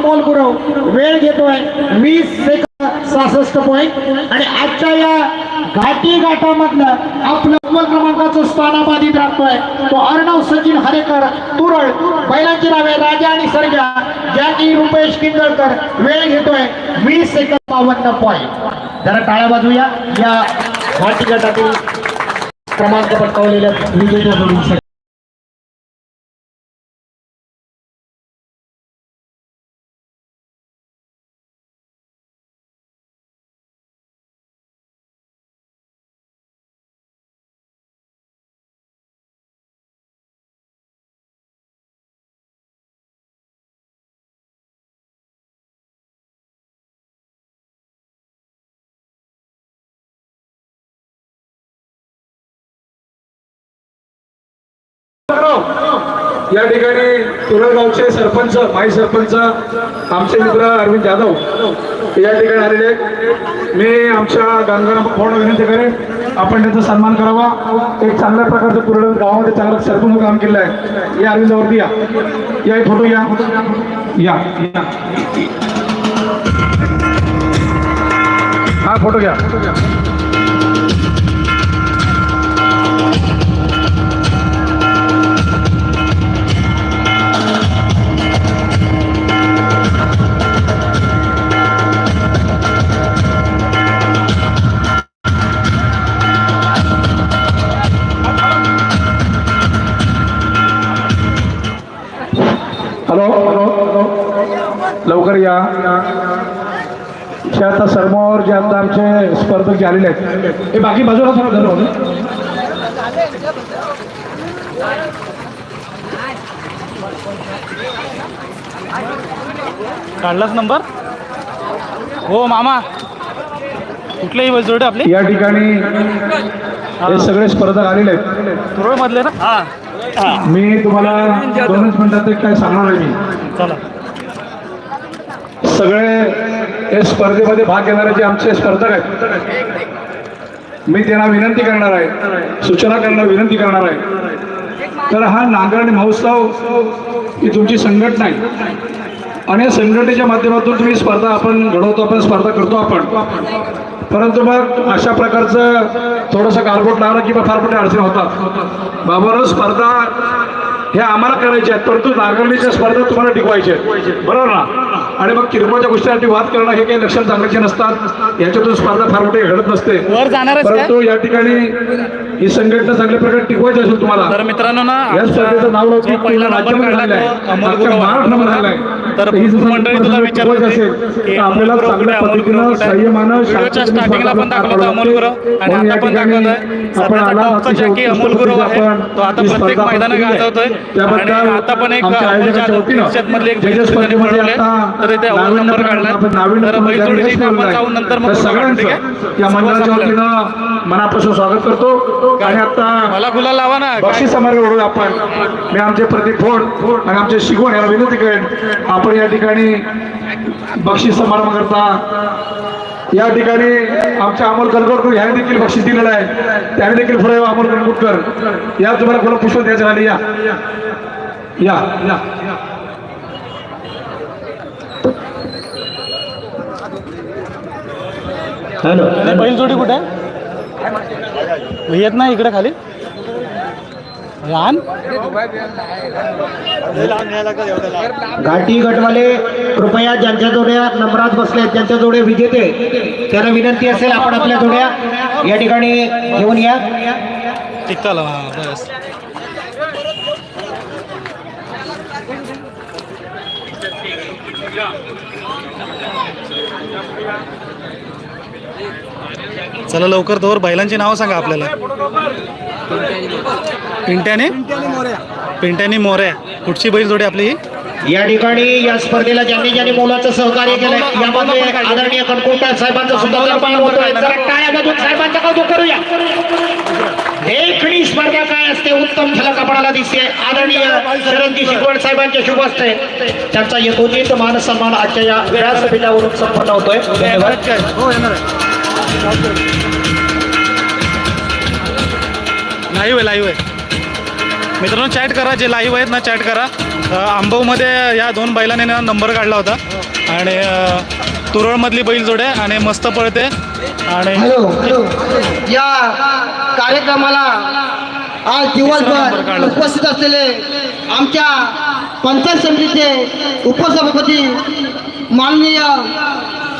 अमोल गुरव वेळ घेतोय. वीस सेकंद सहासष्ट पॉईंट आणि आजच्या या घाटी घाटामधलं आपलं अव्वल क्रमांकाचं स्थानाबाधित राहतोय तो अर्णव सचिन हरेकर तुरळ. बैलांची नावे राजा आणि सरजा ज्यांनी रुपेश किंजळकर वेळ घेतोय वीस सेकंद बावन्न पॉईंट जरा टाळ्या बाजूया या घाटी गटातील क्रमांक पटकावलेल्या विजेत्या जोडीसाठी या ठिकाणी तुरळगावचे सरपंच माई सरपंच आमचे मित्र अरविंद जाधव या ठिकाणी आलेले आहेत. मी आमच्या गंगाराम फोन विनंती करेन आपण त्यांचा सन्मान करावा. एक चांगल्या प्रकारचं तुरळ गावामध्ये चांगलं सरपंच काम केलं आहे या अरविंदावरती या. या एक फोटो या. या. हा फोटो घ्या. या. जे आता समोर जे आता आमचे स्पर्धक जे आलेले आहेत हे बाकी बाजूला थोडं धरून. काढलाच नंबर? हो मामा. कुठलेही बैल जोडे आपले? या ठिकाणी हे सगळे स्पर्धक आलेले आहेत. तुरळ मधले ना? हा. मी तुम्हाला दोनच मिनिटात एक काय सांगणार आहे मी. चला. सगळे हे स्पर्धेमध्ये भाग घेणारे जे आमचे स्पर्धक आहेत मी त्यांना विनंती करणार आहे सूचना करणार विनंती करणार आहे. तर हा नांगरणी महोत्सव ही तुमची संघटना आहे. आणि या संघटनेच्या माध्यमातून तुम्ही स्पर्धा आपण घडवतो आपण स्पर्धा करतो आपण. परंतु मग अशा प्रकारचं थोडंसं गारबोट लागलं की मग फार मोठ्या अडचणी होतात. बाबा स्पर्धा हे आम्हाला करायचे आहेत परंतु नांगरणीच्या स्पर्धा तुम्हाला टिकवायच्या आहेत. बरोबर ना? आणि मग किरकोळच्या गोष्टीसाठी वाद करणं हे काही लक्षात चांगल्याचे नसतात. याच्यातून स्पर्धा फार मोठी घडत नसते. परंतु या ठिकाणी ही संघटना चांगल्या प्रकारे टिकवायची असेल तुम्हाला तर मित्रांनो ना या स्पर्धेचं नाव पहिला नंबर काढला तो अमोल गुरव महाराष्ट्रामध्ये हा. झालाय तर ही मंडळी तुला विचारत असेल आपल्याला चांगल्या आहे? पद्धतीनं आहे? संयमानं स्टार्टिंगला पण दाखवलं अमोल गुरव आणि आता पण सध्याचा टॉपचा अतिशय जॅकी अमोल गुरव आहे तो आता प्रत्येक मैदानात आहे. गाजवतोय आणि आता पण एक अमोल जाधव परिषदमधले एक जे जे बैल जोडी स्पर्धेमध्ये बनवले आता तर इथे अव्वल नंबर काढला तर बैल जोडीची आपण. जाऊन नंतर तर मग आहे? सगळ्यांचं या मंडळाच्या वतीनं मनापासून स्वागत करतो आणि आता? मला गुलाल लावा ना? बक्षीस समारोह ओढू आपण मी आमचे प्रदीप फोड आणि आमचे शिकवण याला विनंती करेन आपण या ठिकाणी बक्षीस समारंभ करता. या ठिकाणी आमच्या अमोल कलगोटकर ह्याने देखील बक्षीस दिलेलं आहे. त्याने देखील पुढे अमोल कलगोटकर या तुम्हाला फुलं पुष्प द्यायचं झाले. या. या. या हॅलो. बैल जोडी कुठे? आहे येत नाही इकडे खाली? लहान घाटी गटवाले कृपया ज्यांच्या जोड्या नंबरात बसले आहेत, ज्यांच्या जोड्या विजेते त्यांना विनंती असेल आपण आपल्या जोड्या या ठिकाणी घेऊन या. बस. चला लवकर तोवर बैलांची नावं सांगा आपल्याला. पिंट्याने? पिंट्याने मोऱ्या कुठची बैल जोडी आपली या ठिकाणी या स्पर्धेला ज्यांनी ज्यांनी मोलाचं सहकार्य केलं यामध्ये आदरणीय कणकोटा साहेबांचं सुद्धा साहेबांचं कौतुक करूया. देखणी स्पर्धा काय असते उत्तम झलक आपणाला दिसते. आदरणीय शरणजी शिकवण साहेबांचे शुभ असते त्यांचा यथोचित मान सन्मान आजच्या या व्यासपीठावरून संपन्न होतोय. धन्यवाद. लाईव्ह आहे लाईव्ह आहे. मित्रांनो चॅट करा जे लाईव्ह आहेत ना चॅट करा. आंबवमध्ये या दोन बैलाने ना नंबर काढला होता. आणि तुरळमधली बैल जोडे आणि मस्त पळते. आणि या कार्यक्रमाला आज दिवसभर उपस्थित असलेले आमच्या पंचायत समितीचे उपसभापती माननीय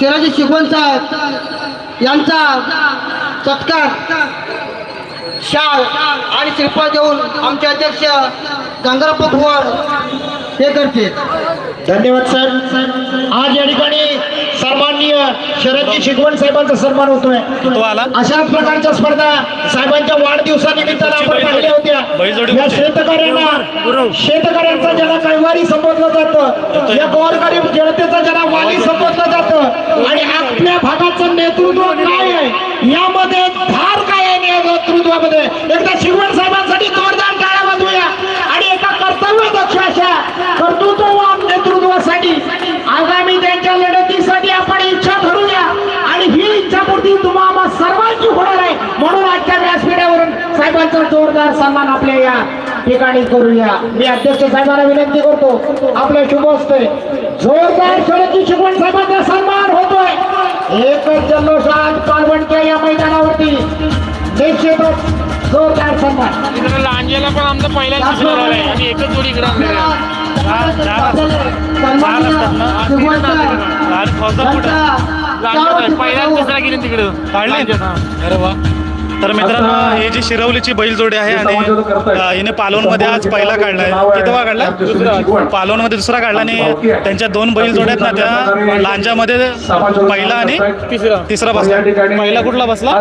शिराजी शिगवण साहेब यांचा सत्कार शाल आणि श्रीफळ देऊन आमचे अध्यक्ष गंगाराप्पा हे करते धन्यवाद सर. आज या ठिकाणी सन्माननीय शरदजी शिकवण साहेबांचा सन्मान होतोय. तो आला? अशाच प्रकारच्या स्पर्धा साहेबांच्या वाढदिवसानिमित्तानं आपण पाहिल्या होत्या. या शेतकऱ्यांना शेतकऱ्यांचा ज्याला कैवारी संबोधलं जातं या गोरगरीब जनतेचा ज्याला वाली संबोधलं जातं. आणि आपल्या भागाचं नेतृत्व काय आहे? यामध्ये धार काय आहे या नेतृत्वामध्ये? एकदा शिवण साहेबांसाठी जोरदार टाळ्या वाजवूया. आणि एका कर्तव्य दक्ष अशा कर्तृत्ववान नेतृत्वासाठी आगामी त्यांच्या लढतीसाठी आपण इच्छा धरूया. आणि ही इच्छापूर्ती तुम्हाला सर्वांची होणार आहे. म्हणून आजच्या व्यासपीठावरून साहेबांचा जोरदार सन्मान आपल्या या ठिकाणी करूया. मी अध्यक्ष साहेबांना विनंती करतो आपल्या शुभ असते जोरदार शरदजी शिकवण साहेबांचा सन्मान होतोय. एकच जल्लोष आज पालवणच्या या मैदानावरती निश्चितच जोरदार सन्मान. लांजेला पण आमचं पहिल्या एकच जोडी पहिल्याच दिसणार गेली तिकडं. काढले. अरे वा. तर मित्रांनो ही जी शिरवलीची बैलजोडी आहे आणि हिने पालोनमध्ये आज पहिला काढलाय कितवा काढला? पालोनमध्ये दुसरा काढला आणि त्यांच्या दोन बैल जोड्या आहेत ना त्या लांजामध्ये पहिला आणि तिसरा. तिसरा बसला. पहिला कुठला बसला.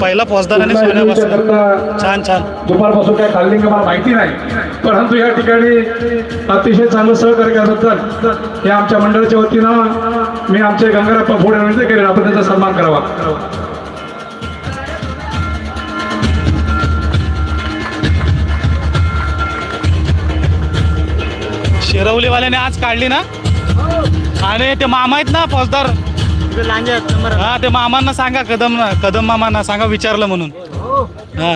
पहिला फौजदार आणि सोन्या. बसला. छान छान. दुपारपासून काय खाल्ली का मला माहिती नाही. परंतु या ठिकाणी अतिशय चांगलं सहकार्य केल्याबद्दल हे आमच्या मंडळाच्या वतीनं मी आमचे गंगाराप्पा पुढे विनंती करेन. आपण त्यांचा सन्मान करावा. शिरवलीवाल्याने आज काढली ना? आणि ते मामा आहेत ना फौजदार? हा ते मामांना सांगा कदम कदम मामांना सांगा विचारलं म्हणून. हा.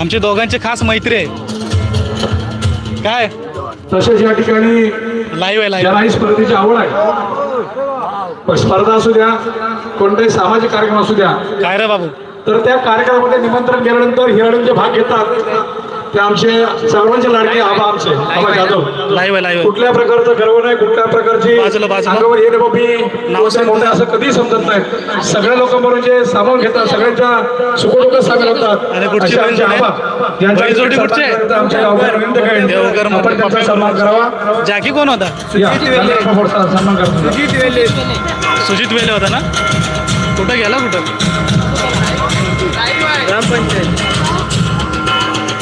आमची दोघांची खास मैत्री आहे. काय? तसेच या ठिकाणी लाईव्ह आहे लाईव्ह स्पर्धेची आवड आहे. स्पर्धा असू द्या कोणताही सामाजिक कार्यक्रम असू द्या. काय रे बाबू? तर त्या कार्यक्रमामध्ये निमंत्रण केल्यानंतर हिराडून भाग घेतात ते आमचे सर्वांचे लाडके आबा आमचे आबा जाधव. लाईव्ह आहे लाईव्ह कुठल्या प्रकारचं गर्व नाही कुठल्या प्रकारची. अंगावर येणे बाबी मोठे. असं कधी समजत नाही. सगळ्या लोकांबरोबर जे सामावून घेतात सगळ्यांच्या सुखदुःख सामील होतात. असे आमचे? आबा. यांच्या करेन. देवघर. आपण त्यांचा सन्मान करावा. जॅकी कोण होता? सन्मान करतो. सुजित वेले. होता ना? कुठं गेला कुठं?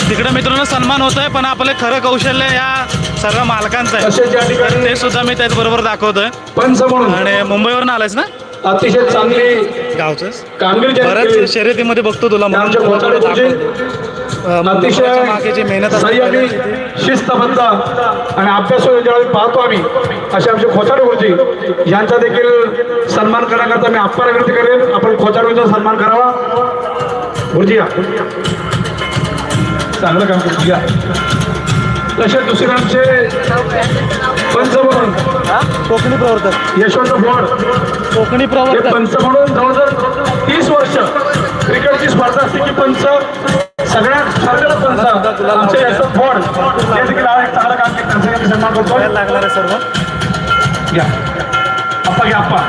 तिकडे मित्रांनो सन्मान होत आहे पण आपलं खरं कौशल्य या सर्व मालकांचं आहे. तर ठिकाणी ते सुद्धा मी त्याचबरोबर दाखवतोय. पंच म्हणून. आणि मुंबईवरून आलायस ना? अतिशय चांगली गावचं बऱ्याच शर्यतीमध्ये बघतो तुला खोचाडे मेहनत अतिशय असते शिस्तबद्ध आणि अभ्यासू ज्यावेळी पाहतो आम्ही असे आमचे खोचाडे गुरुजी यांचा देखील सन्मान करण्याकरता मी आप्पाला विनंती करेन. आपण खोचाडूचा सन्मान करावा. गुरुजी या. चांगलं काम करू या. तसे दुसरे आमचे पंच म्हणून कोकणी प्रवर्तक. यशवंत बोर्ड कोकणी प्रवर्तक. पंच म्हणून जवळजवळ तीस वर्ष क्रिकेटची स्पर्धा असते की पंच सगळ्यात सगळ्यात पंच आमचे यशवंत बोर्ड हे देखील हा एक चांगलं काम आम्ही सन्मान करतो. लागणार आहे सर्व. घ्या आप्पा घ्या आप्पा.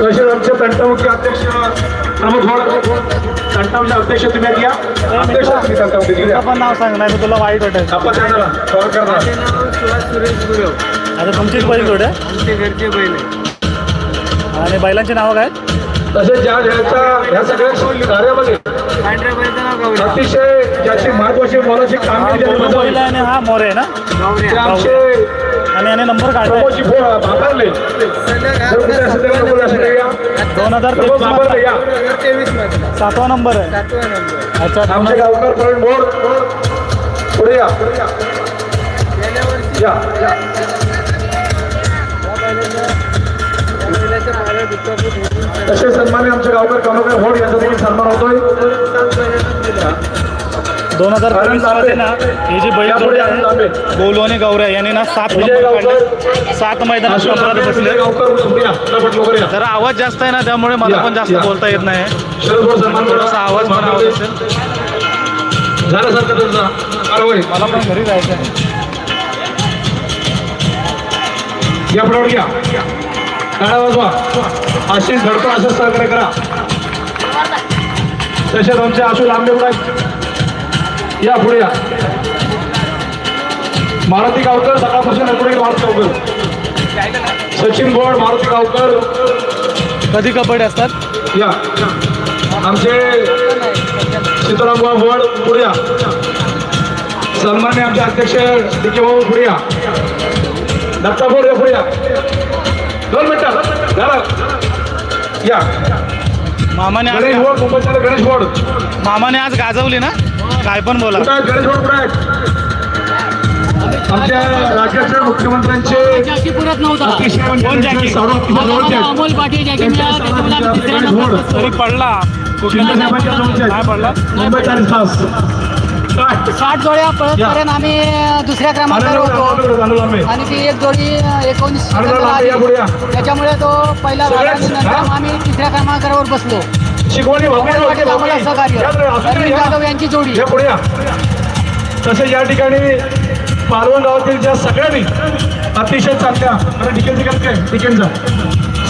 तसेच आमचे तंटामुखी अध्यक्ष प्रमोद भोड अध्यक्ष तुम्ही घ्या अध्यक्ष तुम्ही तंटामुखी घ्या पण नाव सांग नाही तुला वाईट वाटेल. सुरेश गुरव आता तुमचीच बैल जोड्या आमचे घरचे बैल आहे. आणि बैलांची नावं काय? तसेच ज्या ह्याच्या ह्या सगळ्या कार्यामध्ये अतिशय ज्याची महत्वाची मोलाची कामगिरी हा मोरे आहे ना? आमचे आणि याने नंबर या. दोन हजार तेवीस सातवा नंबर आहे. अच्छा आमचे गावकर प्रवीण पुढे या. तसे सन्मान्य आमचे गावकर कमलकर भोड यांचा देखील सन्मान होतोय. दोन हजार तेवीसमध्ये ना हे जी बैल जोडी आहे बोलू आणि गौऱ्या यांनी ना सात नंबर काढले. सात मैदानात नंबरात बसले. जरा आवाज जास्त आहे ना त्यामुळे मला पण जास्त बोलता येत नाही. थोडासा आवाज पण आवाज असेल. मला पण घरी जायचं आहे. या फटाफट घ्या गाडा वाजवा. आशिष धडको असं सहकार्य करा. तसेच आमचे आशू लांबे उडा या पुढे या. मारुती गावकर सकाळपासून पुढे मारुती गावकर. सचिन गोड मारुती गावकर. कधी कबड्डी असतात? या. आमचे सीताराम वड पुढे या. सन्मान्य आमचे अध्यक्ष डी के भाऊ पुढे या. दत्ता बोर पुढे या. दोन मिनिटं. झालं. या. मामाने गणेश वोड मुंबईच्या गणेश वोड मामाने आज गाजवली ना? काय पण बोला. आमच्या मुख्यमंत्र्यांचे म्हणजे. अमोल पाटील पडला. काय पडला? साठ जोड्या पळतपर्यंत आम्ही दुसऱ्या क्रमांकावर होतो. आणि ती एक जोडी एकोणीस त्याच्यामुळे तो पहिला? आम्ही तिसऱ्या क्रमांकावर बसलो. शिकवणी भावनी अमोल पाटील आम्हाला भावनी. सहकार्य या पुढे, असू दे, अरविंद या. जाधव यांची जोडी. पुढे या. तसे या ठिकाणी पालवण गावातील ज्या सगळ्यांनी अतिशय चांगल्या डिकेलचा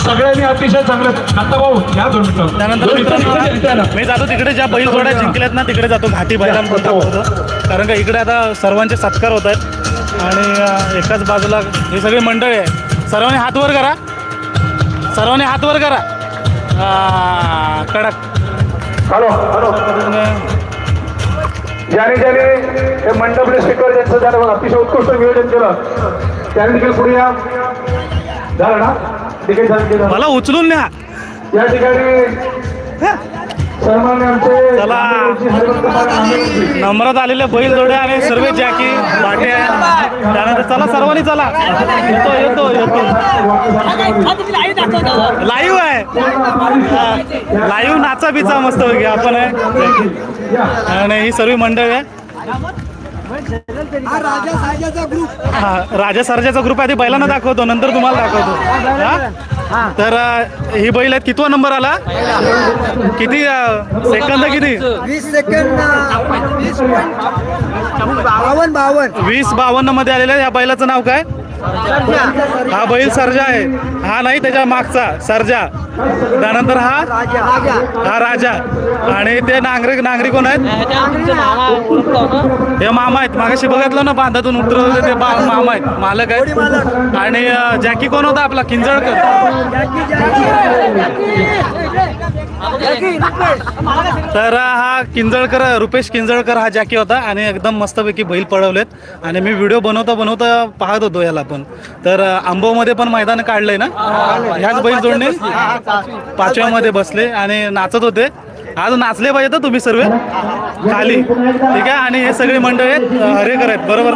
सगळ्यांनी अतिशय चांगलं आता भाऊ या दोन मिनिटं. त्यानंतर. मी जातो तिकडे ज्या बैल जोड्या जिंकल्यात ना तिकडे जातो घाटी बैलांबद्दल दाखवतो कारण का इकडे आता सर्वांचे सत्कार होत आहेत. आणि एकाच बाजूला ही सगळी मंडळी आहे सर्वांनी हात वर करा. सर्वांनी हात वर करा. कडक. Hello hello. ज्याने ज्याने हे मंडप स्पीकर ज्यांचं त्यानं अतिशय उत्कृष्ट नियोजन केलं. त्याने देखील पुढे या. झालं ना? देखील झालं झालं? मला उचलून न्या. या ठिकाणी चला. नम्रात आलेले बैल जोड्या आणि सर्व जॅकी वाटे. त्यानंतर चला सर्वांनी चला. येतो येतो येतो. लाईव्ह आहे. लाईव्ह नाचा बिचा मस्त आपण आहे. आणि ही सर्व मंडळ आहे. हा राजा सरजाचा ग्रुप आधी बैलांना दाखवतो नंतर तुम्हाला दाखवतो. हा? तर अ, ही बैल आहेत कितवा नंबर आला? किती सेकंद किती? वीस बावन वीस बावन्नमध्ये आलेल्या या बैलाचं नाव काय? हा बैल सर्जा आहे. हा नाही त्याच्या मागचा. सर्जा. त्यानंतर हा? हा राजा. आणि ते नांगरे नांगरी कोण आहेत? हे मामा आहेत. मागाशी बघितलं ना बांधातून उतरवलं ते मामा आहेत. मालक आहेत. आणि जॅकी कोण होता आपला? किंजळकर. तर हा किंजळकर रुपेश किंजळकर हा जॅकी होता आणि एकदम मस्तपैकी बैल पळवलेत. आणि मी व्हिडिओ बनवता बनवता पाहत होतो याला पण. तर आंबोमध्ये पण मैदान काढलंय ना? ह्याच बैल जोडणे पाचव्यामध्ये बसले आणि नाचत होते. आज नाचले पाहिजे तर तुम्ही सर्व खाली. ठीक आहे? आणि हे सगळे मंडळ आहेत हरेकर आहेत. बरोबर?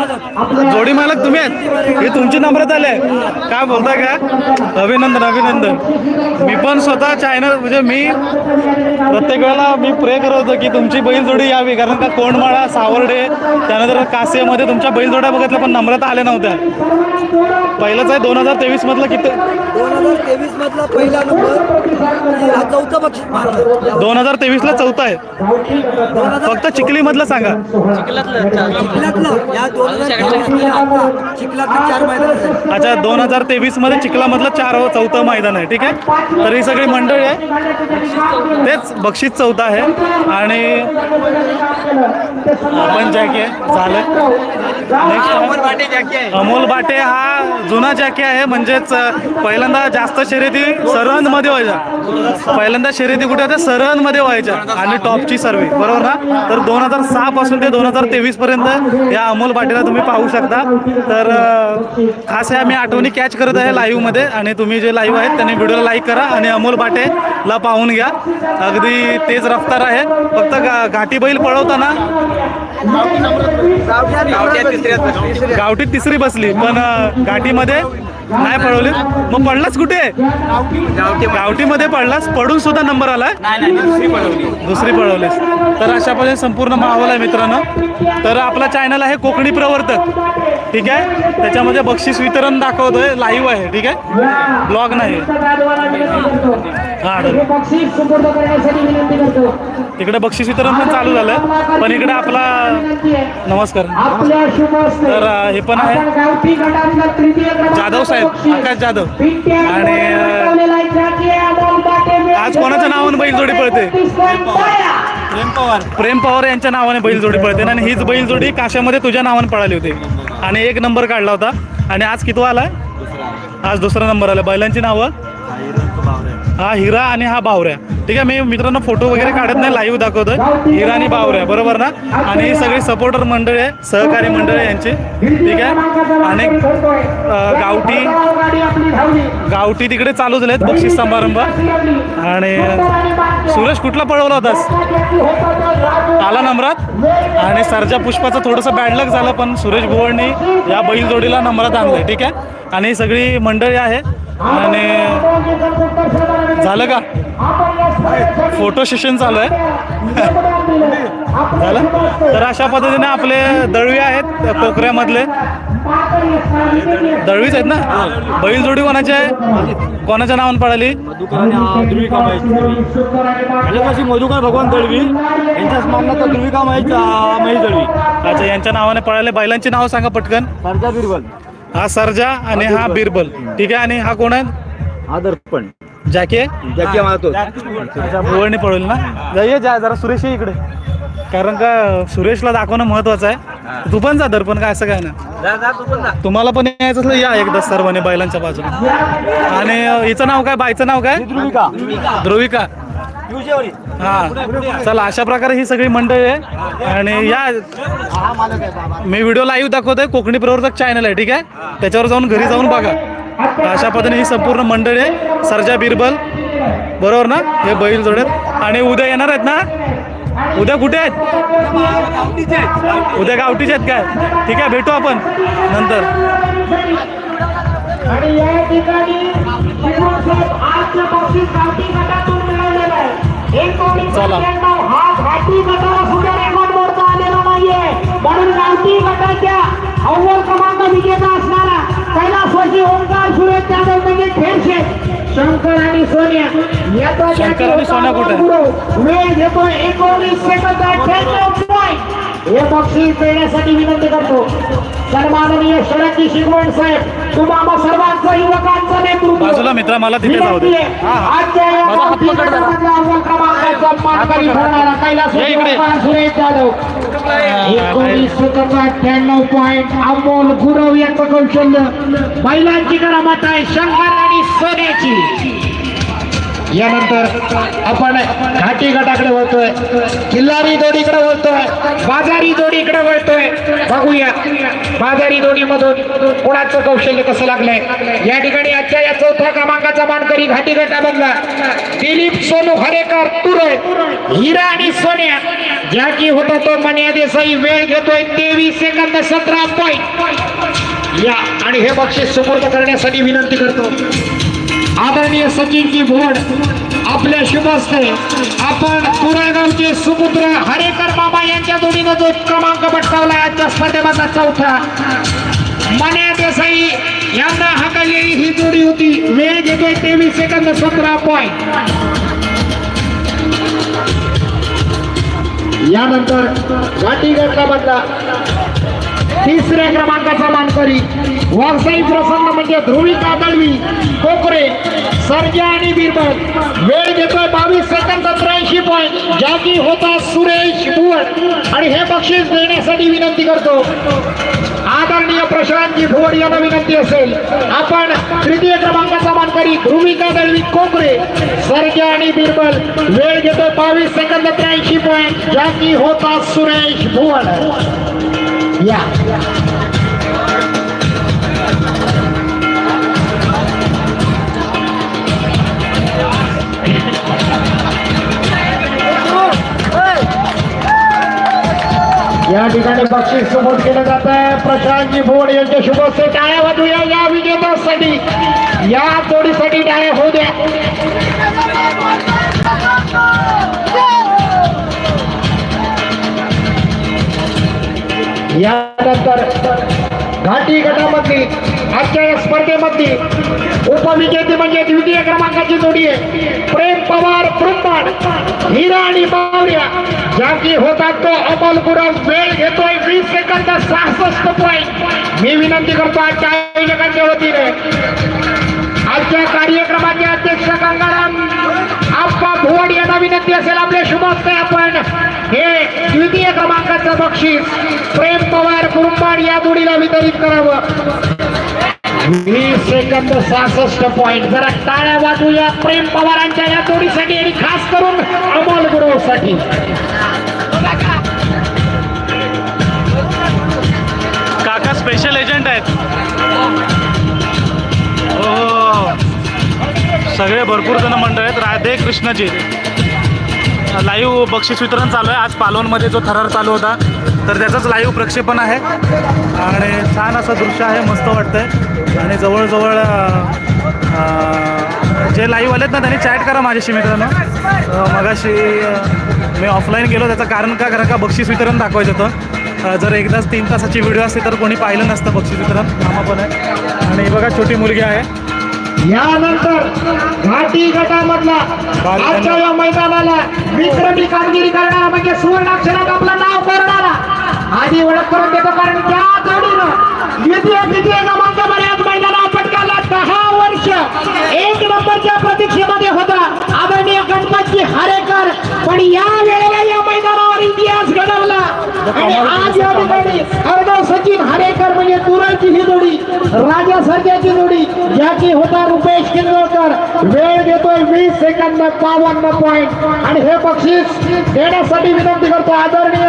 जोडी मालक तुम्ही आहेत? हे तुमची नम्रता आले काय बोलता का? अभिनंदन अभिनंदन. मी पण स्वतः चॅनल म्हणजे मी प्रत्येक वेळेला मी प्रे करत होतो की तुमची बैलजोडी यावी. कारण का कोंडमाळा सावर्डे त्यानंतर कासेमध्ये तुमच्या बैलजोड्या बघितल्या पण नम्रता आल्या नव्हत्या. पहिलंच आहे दोन हजार तेवीस मधलं किती? दोन हजार तेवीस मधला पहिला नंबर चौथा बक्षीस दोन हजार तेवीसला चौथा आहे. फक्त चिखली मधलं सांगा. चिखलातलं या दोन हजार तेवीसमध्ये आता चिखलातलं चार मैदान अच्छा दोन हजार तेवीसमध्ये चिखलामधलं चार चौथं मैदान आहे ठीक आहे? तर ही सगळी मंडळी आहे. तेच बक्षीस चौथा आहे. आणि आपण जॅकी आहे. झालं. नेक्स्ट अमोल बाटे हा जुना जॅकी आहे. म्हणजेच अ, पहिल्यांदा जास्त शर्यती सरहंदमध्ये व्हायच्या पहिल्यांदा शर्यती कुठे होत्या? सरहंदमध्ये व्हायच्या आणि टॉपची सर्वे. बरोबर ना? तर दोन हजार सहा पासून ते दोन हजार तेवीस पर्यंत या अमोल बाटेला तुम्ही पाहू शकता. तर खास या मी आठवणी कॅच करत आहे लाईव्हमध्ये आणि तुम्ही जे लाईव्ह आहेत त्यांनी व्हिडिओला लाईक करा आणि अमोल बाटेला पाहून घ्या. अगदी तेज रफ्तार आहे. फक्त गा घाटी बैल पळवताना गावठी तिसरी बसली. पण घाटीमध्ये नाही पळवली? मग पडलास कुठे? गावठीमध्ये पडलास? पडून सुद्धा नंबर आलाय? दुसरी पळवलीस. तर अशा पद्धतीने संपूर्ण माहोल आहे मित्रांनो. तर आपला चॅनल आहे कोकणी प्रवर्तक. ठीक आहे? त्याच्यामध्ये बक्षीस वितरण दाखवतोय. लाईव्ह आहे. ठीक आहे? ब्लॉग नाही हा हे बक्षीस वितरण पण चालू झालं पण इकडे आपला. नमस्कार. तर हे पण आहे. आपण गावठी गटातला तृतीय क्रमांकाचं जाधव साहेब, बक्षीस आकाश जाधव. आणि, आज कोणाच्या नावानं बैलजोडी पळते? 36 point पाया. प्रेम पवार यांच्या नावाने बैलजोडी पळते. आणि हीच बैलजोडी काशामध्ये तुझ्या नावाने पळाली होती. आणि एक नंबर काढला होता. आणि आज कितवा आलाय? आज दुसरा नंबर आला बैलांची नावं? हा हिरा आणि हा बावऱ्या ठीक आहे मी मित्रांनो फोटो वगैरे काढत नाही लाईव्ह दाखवतोय. हिरा आणि बावऱ्या बरोबर ना? आणि ही सगळी सपोर्टर मंडळी आहे सहकारी मंडळी आहे यांची. ठीक आहे? आणि गावठी गावठी तिकडे चालू झालेत बक्षीस समारंभ. आणि सुरेश कुठला पळवला होतास? आला नंबरात आणि सरजा पुष्पाचं थोडंसं बॅडलक झालं पण सुरेश भुवळनी या बैलजोडीला नंबरात आणलंय ठीक आहे? आणि ही सगळी मंडळी आहे. आणि झालं का? फोटो सेशन चालू आहे. झालं? तर अशा पद्धतीने आपले दळवी आहेत कोकऱ्यामधले. दळवीच आहेत ना? बैलजोडी कोणाची आहे? कोणाच्या नावाने पळाली? माझी मधुकर भगवान दळवी यांच्या स्मरणात ध्रुविका महेश महेश दळवी. अच्छा यांच्या नावाने पळाले. बैलांची नावं सांगा पटकन. सरजा बिरबल. हा सरजा आणि हा बिरबल. ठीक आहे आणि हा कोण आहे? आदर्पण जॅकी? जॅकी मारतो भुवळणी पळवली ना? जाईये जा जरा सुरेश ये इकडे. कारण का सुरेशला दाखवणं महत्वाचं आहे. तू पण जा दर्पण काय असं काय ना तुम्हाला पण यायचं असलं या एकदा सर्वांनी बैलांच्या बाजूला. आणि हिचं नाव काय? बाईचं नाव काय? ध्रुविका. ध्रुविका. हा. चला अशा प्रकारे ही सगळी मंडळी आहे. आणि या मी व्हिडिओ लाईव्ह दाखवतोय. कोकणी प्रवर्तक चॅनल आहे ठीक आहे? त्याच्यावर जाऊन घरी जाऊन बघा. अशा पद्धतीने ही संपूर्ण मंडळी आहे सरजा बिरबल बरोबर ना? हे बैल जोड्यात आणि उद्या येणार आहेत ना? उद्या कुठे आहेत? उद्या गावठीचे आहेत काय? ठीक आहे भेटू आपण नंतर. आणि या ठिकाणी चला. हा म्हणून गावठी गटाच्या अव्वल क्रमांक विजेता असणारा कैलासवासी ओंकार सुरेश जाधव म्हणजे खेळशे शंकर आणि सोन्या. आणि सोन्या कुठे? वेळ घेतो एकोणीस सेकंद. अठ्ठ्याण्णव पॉईंट हे बक्षीस देण्यासाठी विनंती करतो. सन्माननीय शरदजी शिगवण साहेब तुम्हाला सर्वांचं युवकांचं नेतृत्व. बाजूला मित्रा, मला तिथे जाऊ दे. आजच्या या. गटामधल्या अव्वल क्रमांकाचा मानकरी ठरणारा कैलास सुरेश जाधव. एकोणीस सेकंद अठ्ठ्याण्णव पॉईंट अमोल गुरव यांचं कौशल्य. महिलांची करामत आहे. शंकर आणि सोन्याची. यानंतर आपण घाटी गटाकडे वळतोय किल्लारी जोडीकडे वळतोय बाजारी जोडीकडे वळतोय. बघूया बाजारी जोडीमधून कोणाचं कौशल्य कसं लागलंय? या ठिकाणी आजच्या या चौथ्या क्रमांकाचा मानकरी घाटी गटामधला दिलीप सोनू हरेकर तुरय हिरा आणि सोन्या. ज्या की होता तो मन्या देसाई वेळ घेतोय तेवीस सेकंद सतरा पॉईंट या आणि हे बक्षीस सुपूर्द करण्यासाठी विनंती करतो. आदरणीय सचिनजी भोड आपल्या शुभ असते आपण कुरागावचे सुपुत्र हरेकर मामा यांच्या जोडीनं जो क्रमांक पटकावला आजच्या स्पर्धेमधला चौथा. मन्या देसाई यांना हाकललेली ही जोडी होती. वेळ घेतोय तेवीस सेकंद सतरा पॉईंट यानंतर घाटी बदला. तिसऱ्या क्रमांकाचा मानकरी. व्यावसायिक प्रसन्न म्हणजे ध्रुविका दळवी कोकरे सर्जा आणि बिरबल. वेळ घेतोय बावीस सेकंद त्र्याऐंशी पॉईंट जागी होता सुरेश भुवड आणि हे बक्षीस देण्यासाठी विनंती करतो. आदरणीय प्रशांतजी भुवड यांना विनंती असेल. आपण तृतीय क्रमांकाचा मानकरी ध्रुविका दळवी कोकरे सर्जा आणि बिरबल. वेळ घेतोय बावीस सेकंद त्र्याऐंशी पॉईंट जागी होता सुरेश भुवड या या। ठिकाणी बक्षीस समोर केलं जात आहे. प्रशांतजी भोड यांच्या शुभस्य टाळ्या वाजूया या विजेत्यासाठी. या जोडीसाठी टाळ्या होऊ द्या. यानंतर घाटी गटामधली आजच्या या स्पर्धेमधली उपविजेती म्हणजे द्वितीय क्रमांकाची जोडी आहे. प्रेम पवार ब्रह्मांड, हिरा आणि बावऱ्या. की होतात तो अमोल गुरव, वेळ घेतोय वीस सेकंद सहासष्ट पॉईंट मी विनंती करतो आजच्या आयोजकांच्या वतीने. आजच्या कार्यक्रमाचे अध्यक्ष गंगाराम, आप्पा भोवड विनंती असेल आपले शुभस्ते हे द्वितीय क्रमांकाचं बक्षीस. प्रेम पवार कुरुंबाड या जोडीला वितरित करावं. वीस सेकंद सहासष्ट पॉईंट जरा टाळ्या वाजूया प्रेम पवारांच्या या जोडीसाठी आणि खास करून अमोल गुरुसाठी. काका स्पेशल एजंट आहेत. हो, हो सगळे भरपूर जण मंडळ आहेत. राधे कृष्णजी लाईव्ह बक्षीस वितरण चालू आहे. आज पालोनमध्ये जो थरार चालू होता तर त्याचंच लाईव्ह प्रक्षेपण आहे. आणि छान असं दृश्य आहे मस्त वाटतंय. आणि जवळजवळ जे लाईव्ह आलेत ना त्यांनी चॅट करा माझ्याशी मित्रांनो. मगाशी मी ऑफलाईन गेलो त्याचं कारण का कारण का बक्षीस वितरण दाखवायचं होतं. जर एकदाच तीन तासाची व्हिडिओ असते तर कोणी पाहिलं नसतं बक्षीस वितरण. आम्हा पण आहे. आणि बघा छोटी मुलगी आहे. यानंतर घाटी गटामधला आजच्या या मैदानाला कामगिरी करणारा म्हणजे सुवर्णाक्षरात आपलं नाव करणारा. आधी ओळख करून देतो कारण त्या जोडीनं द्वितीय द्वितीय क्रमांक बऱ्याच मैदानावर पटकावला दहा वर्ष. एक नंबरच्या प्रतीक्षेमध्ये होता. आदरणीय गणपतजी हरेकर. पण या वेळेला या आणि आज या ठिकाणी अर्णव सचिन हारेकर म्हणजे तुराची ही जोडी राजा सर्जाची जोडी ज्याची होता रुपेश किंजळकर वेळ देतोय वीस सेकंद बावन्न पॉईंट आणि हे बक्षीस देण्यासाठी विनंती करतो आदरणीय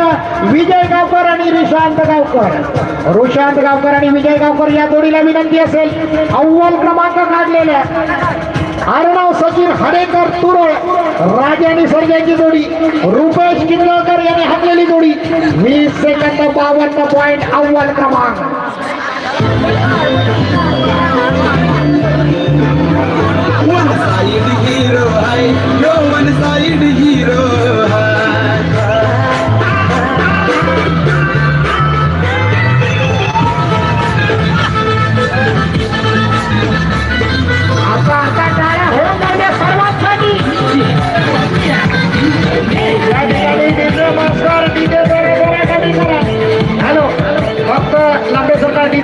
विजय गावकर आणि रिशांत गावकर. रुशांत गावकर आणि विजय गावकर या जोडीला विनंती असेल. अव्वल क्रमांक काढलेल्या अर्णव सचिन हरेकर तुरळ राजा आणि सर्जाची जोडी रुपेश किंजळकर यांनी हाकलेली जोडी. वीस सेकंद बावन्न पॉईंट अव्वल क्रमांक.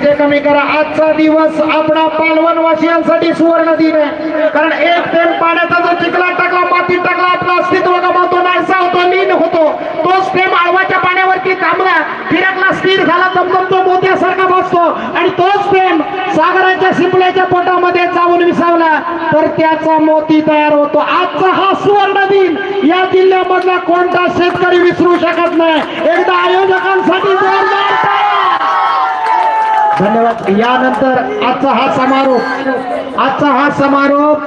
तिथे कमी करा. आजचा दिवस आपला पालवण वासियांसाठी सुवर्ण दिन आहे. कारण एक टेम पाण्याचा जो चिखला टाकला मातीत टाकला आपला अस्तित्व गमावतो नाहीसा होतो लीन होतो. तोच टेम आळवाच्या पाण्यावरती थांबला. फिरकला स्थिर झाला दमदम तो मोत्यासारखा भासतो आणि तोच टेम सागराच्या शिपल्याच्या पोटामध्ये जाऊन विसावला. तर त्याचा मोती तयार होतो. आजचा हा सुवर्ण दिन या जिल्ह्यामधला कोणता शेतकरी विसरू शकत नाही. एकदा आयोजकांसाठी जोरदार धन्यवाद. यानंतर आजचा हा समारोप आजचा हा समारोप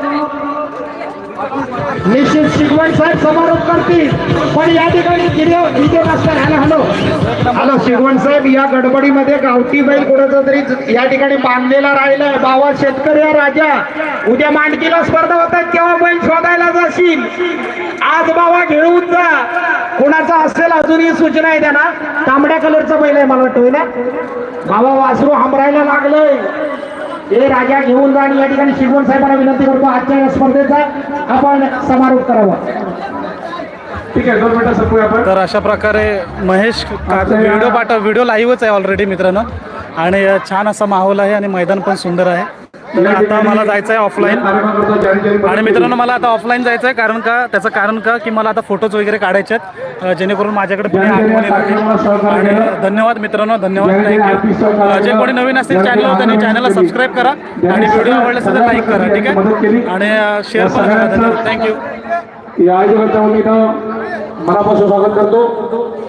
निश्चित शिकवण साहेब समारोप करतील. पण या ठिकाणी व्हिडिओ हॅलो हॅलो हॅलो शिकवण साहेब या गडबडीमध्ये गावठी बैल कुठं तरी या ठिकाणी बांधलेला राहिलाय बाबा शेतकरी हा राजा. उद्या मांडकीला स्पर्धा होतात तेव्हा बैल शोधायला जाशील. आज बाबा घेऊन जा. कोणाचा असेल अजूनही सूचना आहे त्यांना. तांबड्या कलरचा बैल आहे मला वाटतोय ना? बाबा वासरू हमरायला लागलंय. हे राजा घेऊन जा आणि या ठिकाणी शिकवण साहेबांना विनंती करतो आजच्या या स्पर्धेचा आपण समारोप करावा. ठीक आहे दोन मिनिटं संपूया आपण. तर अशा प्रकारे महेश व्हिडिओ पाठव व्हिडिओ लाईव्हच आहे ऑलरेडी मित्रांनो. आणि छान असा माहोल आहे आणि मैदान पण सुंदर आहे. आता मला जायचं आहे ऑफलाईन आणि मित्रांनो मला आता ऑफलाईन जायचं आहे कारण का त्याचं कारण का की मला आता फोटोज वगैरे काढायचे आहेत. जेणेकरून माझ्याकडे पुढे आठवणी राहतील आणि धन्यवाद मित्रांनो धन्यवाद. थँक्यू जे कोणी नवीन असतील चॅनल त्यांनी चॅनलला सबस्क्राईब करा. आणि व्हिडिओ आवडला असेल तर लाईक करा ठीक आहे? आणि शेअर पण करा. धन्यवाद. थँक्यू या आयोजकांच्या वतीनं मनापासून स्वागत करतो.